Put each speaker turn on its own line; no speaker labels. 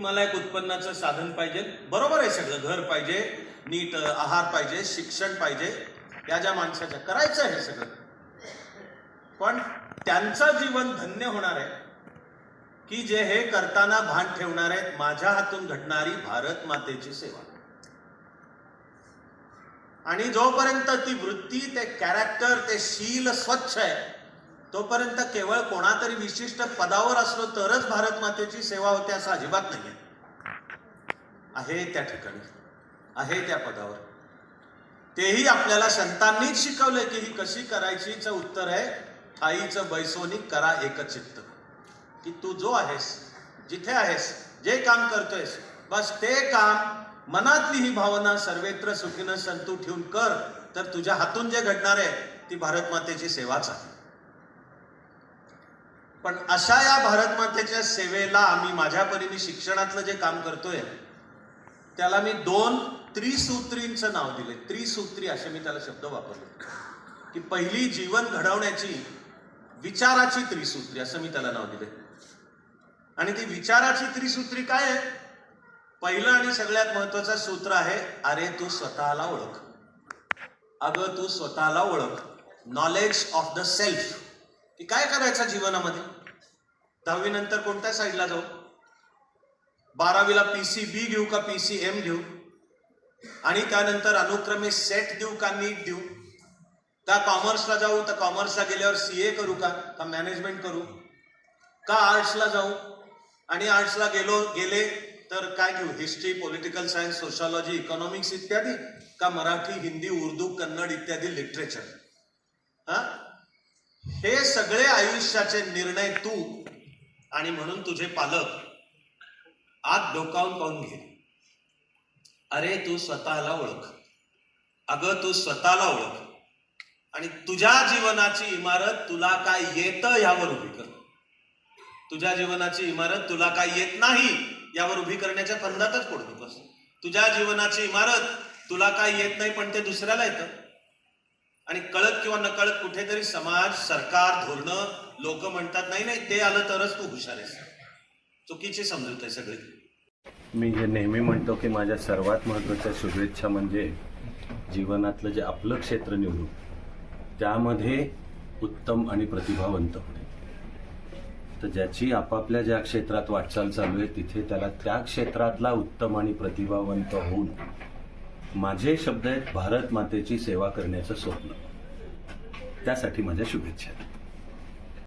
मला एक उत्पन्नाचं साधन पाहिजे. बरोबर आहे सगळं. घर पाहिजे नीट आहार पाहिजे शिक्षण पाहिजे. या ज्या माणसाच्या करायचं आहे सगळं. पण त्यांचं जीवन धन्य होणार आहे की जे हे करताना भान ठेवणार आहेत माझ्या हातून घडणारी भारत मातेची सेवा. आणि जोपर्यंत ती वृत्ती ते कॅरेक्टर ते शील स्वच्छ आहे तोपर्यंत केवळ कोणातरी विशिष्ट पदावर असलो तरच भारत मातेची सेवा होते असं अजिबात नाहीये. आहे त्या ठिकाणी. आहे त्या पदावर. तेही आपल्याला संतांनीच शिकवलंय की ही कशी करायचीच उत्तर आहे. ठाईचं बैसोनी करा एकचित्त की तू जो आहेस जिथे आहेस जे काम करतोयस बस ते काम मनातली ही भावना सर्वेत्र सुखीनं संतू ठेवून कर. तर तुझ्या हातून जे घडणार आहे ती भारत मातेची सेवाच आहे. पण अशा या भारत मातेच्या सेवेला आम्ही माझ्या परीने शिक्षणातलं जे काम करतोय त्याला मी दोन त्रिसूत्रींचं नाव दिले त्रिसूत्री असे मी त्याला शब्द वापरले. की पहिली जीवन घडवण्याची विचाराची त्रिसूत्री असं मी त्याला नाव दिले आणि ती विचाराची त्रिसूत्री काय आहे? पहिलं आणि सगळ्यात महत्वाचं सूत्र आहे अरे तू स्वतःला ओळख. अगं तू स्वतःला ओळख. नॉलेज ऑफ द सेल्फ की काय करायचं जीवनामध्ये? दहावी नंतर कोणत्या साईडला जाऊ? बारावीला पी सी बी घेऊ का पी सी एम घेऊ? आणि त्यानंतर अनुक्रमे सेट देऊ का नीट देऊ? का कॉमर्सला जाऊ? तर कॉमर्सला गेल्यावर सी ए करू का? का मॅनेजमेंट करू? का आर्ट्सला जाऊ? आणि आर्ट्सला गेलो गेले तर काय घेऊ? History political science sociology economics इत्यादी? का मराठी हिंदी उर्दू कन्नड इत्यादी लिटरेचर हां? हे सगळे आयुष्याचे निर्णय तू आणि म्हणून तुझे पालक आत डोकावून पाहून घे. अरे तू स्वतःला ओळख. अगं तू स्वतःला ओळख. आणि तुझ्या जीवनाची इमारत तुला काय येतं यावर उभी कर. तुझ्या जीवनाची इमारत तुला काय येत नाही यावर उभी करण्याच्या फंदातच पडू नकोस. तुझ्या जीवनाची इमारत तुला काय येत नाही पण ते दुसऱ्याला येतं. आणि कळत किंवा नकळत कुठेतरी समाज सरकार धोरणं लोक म्हणतात नाही नाही ते आलं तरच तू हुशार आहेस. चुकीची समजूत आहे सगळी.
मी हे नेहमी म्हणतो की माझ्या सर्वात महत्त्वाच्या शुभेच्छा म्हणजे जीवनातलं जे आपलं क्षेत्र निवडून त्यामध्ये उत्तम आणि प्रतिभावंत होणे. तर ज्याची आपापल्या ज्या क्षेत्रात वाटचाल चालू आहे तिथे त्याला त्या क्षेत्रातला उत्तम आणि प्रतिभावंत होऊन माझे शब्द आहेत भारत मातेची सेवा करण्याचं स्वप्न. त्यासाठी माझ्या शुभेच्छा.